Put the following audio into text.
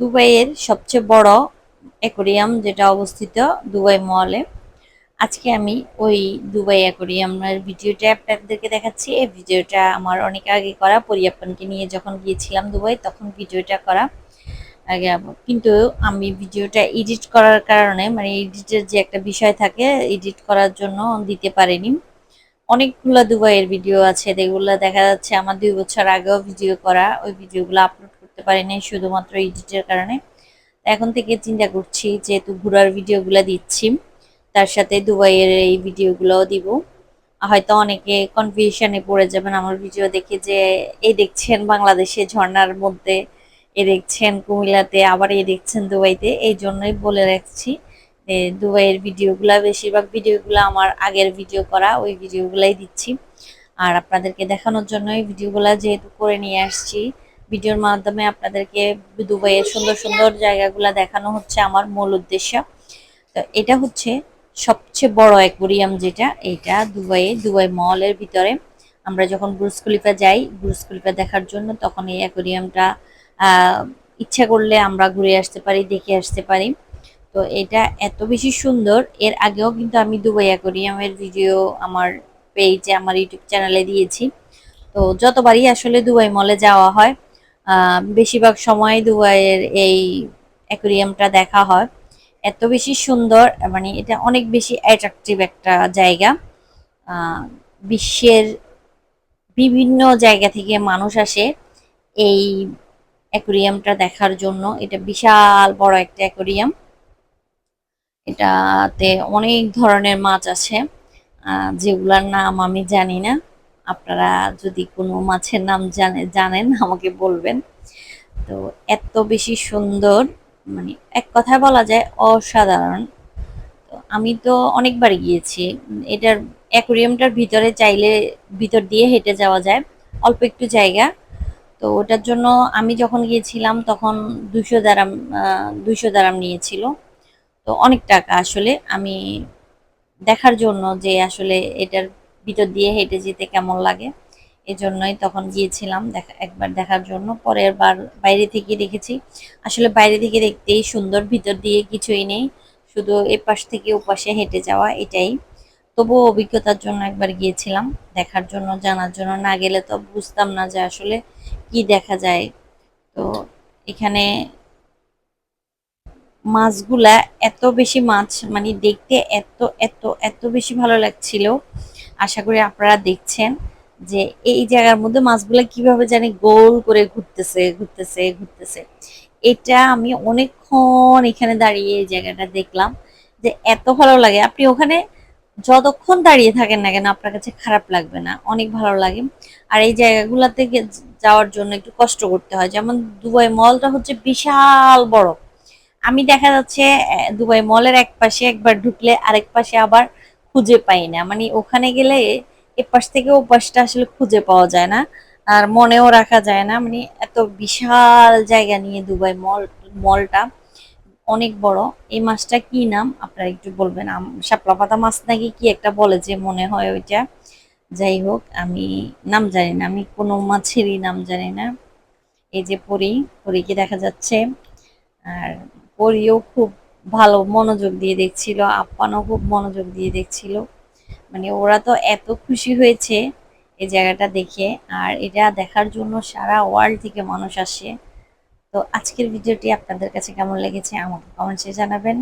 দুবাইয়ের সবচেয়ে বড় অ্যাকোরিয়াম যেটা অবস্থিত, দুবাই মলে। আজকে আমি ওই দুবাই অ্যাকোরিয়ামের ভিডিওটা আপনাদেরকে দেখাচ্ছি। এই ভিডিওটা আমার অনেক আগে করা। পরিয়াপ্পানকে নিয়ে যখন গিয়েছিলাম দুবাই, তখন ভিডিওটা করা। আগে কিন্তু আমি ভিডিওটা এডিট করার কারণে মানে এডিটের যে একটা বিষয় থাকে, এডিট করার জন্য দিতে পারিনি। অনেকগুলো দুবাইয়ের ভিডিও আছে। যেগুলো দেখা যাচ্ছে আমার দুই বছর আগেও ভিডিও করা। ওই ভিডিওগুলো আপলোড করতে পারিনি শুধুমাত্র এডিটের কারণে। এখন থেকে চিন্তা করছি যেহেতু ঘোরার ভিডিওগুলো দিচ্ছি। তার সাথে দুবাইয়ের এই ভিডিওগুলোও দিব। হয়তো অনেকে কনফিউশনে পড়ে যাবেন আমার ভিডিও দেখে যে, এই দেখছেন বাংলাদেশে ঝর্ণার মধ্যে এ দেখছেন কুমিল্লাতে, আবার এ দেখছেন দুবাইতে, এই জন্যই বলে রাখছি দুবাইয়ের ভিডিওগুলা, বেশিরভাগ ভিডিওগুলো আমার আগের ভিডিও করা, ওই ভিডিওগুলাই দিচ্ছি। আর আপনাদেরকে দেখানোর জন্য এই ভিডিওগুলো যেহেতু করে নিয়ে আসছি ভিডিওর মাধ্যমে আপনাদেরকে দুবাইয়ের সুন্দর সুন্দর জায়গাগুলো দেখানো হচ্ছে আমার মূল উদ্দেশ্য। তো এটা হচ্ছে সবচেয়ে বড় অ্যাকোরিয়াম যেটা এটা দুবাইয়ে, দুবাই মলের ভিতরে। আমরা যখন ব্রুজ খলিফা যাই, ব্রুজ খলিফা দেখার জন্য তখন এই অ্যাকোরিয়ামটা ইচ্ছা করলে আমরা ঘুরে আসতে পারি, দেখে আসতে পারি। তো এটা এত বেশি সুন্দর, এর আগেও কিন্তু আমি দুবাই অ্যাকোরিয়ামের ভিডিও আমার পেজে, আমার ইউটিউব চ্যানেলে দিয়েছি। তো যতবারই আসলে দুবাই মলে যাওয়া হয় বেশিরভাগ সময় দুবাইয়ের এই অ্যাকোরিয়ামটা দেখা হয়। এত বেশি সুন্দর মানে এটা অনেক বেশি অ্যাট্রাকটিভ একটা জায়গা। বিশ্বের বিভিন্ন জায়গা থেকে মানুষ আসে এই অ্যাকোরিয়ামটা দেখার জন্য। এটা বিশাল বড় একটা অ্যাকোরিয়াম। এটাতে অনেক ধরনের মাছ আছে। যেগুলার নাম আমি জানি না। আপনারা যদি কোনো মাছের নাম জানে, জানেন, আমাকে বলবেন। তো এত বেশি সুন্দর মানে এক কথায় বলা যায় অসাধারণ। তো আমি তো অনেকবার গিয়েছি, এটার অ্যাকোরিয়ামটার ভিতরে চাইলে ভিতর দিয়ে হেঁটে যাওয়া যায়, অল্প একটু জায়গা। তো ওটার জন্য আমি যখন গিয়েছিলাম, তখন দুশো দারাম দুশো দারাম নিয়েছিল। তো অনেক টাকা আসলে। আমি দেখার জন্য যে আসলে এটার ভিতর দিয়ে হেঁটে যেতে কেমন লাগে? এজন্যই তখন গিয়েছিলাম দেখা, একবার দেখার জন্য। পরের বার, বাইরে থেকে দেখেছি। আসলে বাইরে থেকে দেখতেই সুন্দর, ভিতর দিয়ে কিছুই নেই। শুধু এপাশ থেকে ওপাশে হেঁটে যাওয়া, এটাই। তবুও অভিজ্ঞতার জন্য একবার গিয়েছিলাম। দেখার জন্য, জানার জন্য না গেলে তো বুঝতাম না যে আসলে কি দেখা যায়। তো এখানে মাছগুলা এত বেশি মাছ মানে দেখতে এত এত এত বেশি ভালো লাগছিল। আশা করি আপনারা দেখছেন যে এই জায়গার মধ্যে মাছগুলো কীভাবে জানি গোল করে ঘুরতেছে ঘুরতেছে ঘুরতেছে। এটা আমি অনেকক্ষণ এখানে দাঁড়িয়ে এই জায়গাটা দেখলাম যে এত ভালো লাগে। আপনি ওখানে যতক্ষণ দাঁড়িয়ে থাকেন না কেন আপনার কাছে খারাপ লাগবে না, অনেক ভালো লাগে। আর এই জায়গাগুলোতে যাওয়ার জন্য একটু কষ্ট করতে হয়। যেমন দুবাই মলটা হচ্ছে বিশাল বড়। আমি দেখা যাচ্ছে দুবাই মলের এক পাশে একবার ঢুকলে আরেক পাশে আবার খুঁজে পাই না। মানে ওখানে গেলে এ পাশ থেকে ও পাশটা আসলে খুঁজে পাওয়া যায় না আর মনেও রাখা যায় না। মানে এত বিশাল জায়গা নিয়ে দুবাই মল, মলটা অনেক বড়। এই মাছটা কি নাম? আপনারা একটু বলবেন। শাপলা পাতা মাছ নাকি কি একটা বলে যে মনে হয় ওইটা? যাই হোক, আমি নাম জানি না। আমি কোনো মাছেরই নাম জানি না। এই যে পরি, পরীকে দেখা যাচ্ছে। আর পরিও খুব ভালো মনোযোগ দিয়ে দেখছিল, আপ্পানও খুব মনোযোগ দিয়ে দেখছিল। মানে ওরা তো এত খুশি হয়েছে এই জায়গাটা দেখে, আর এটা দেখার জন্য সারা ওয়ার্ল্ড থেকে মানুষ আসে। তো আজকের ভিডিওটি আপনাদের কাছে কেমন লেগেছে আমাকে কমেন্টসে জানাবেন।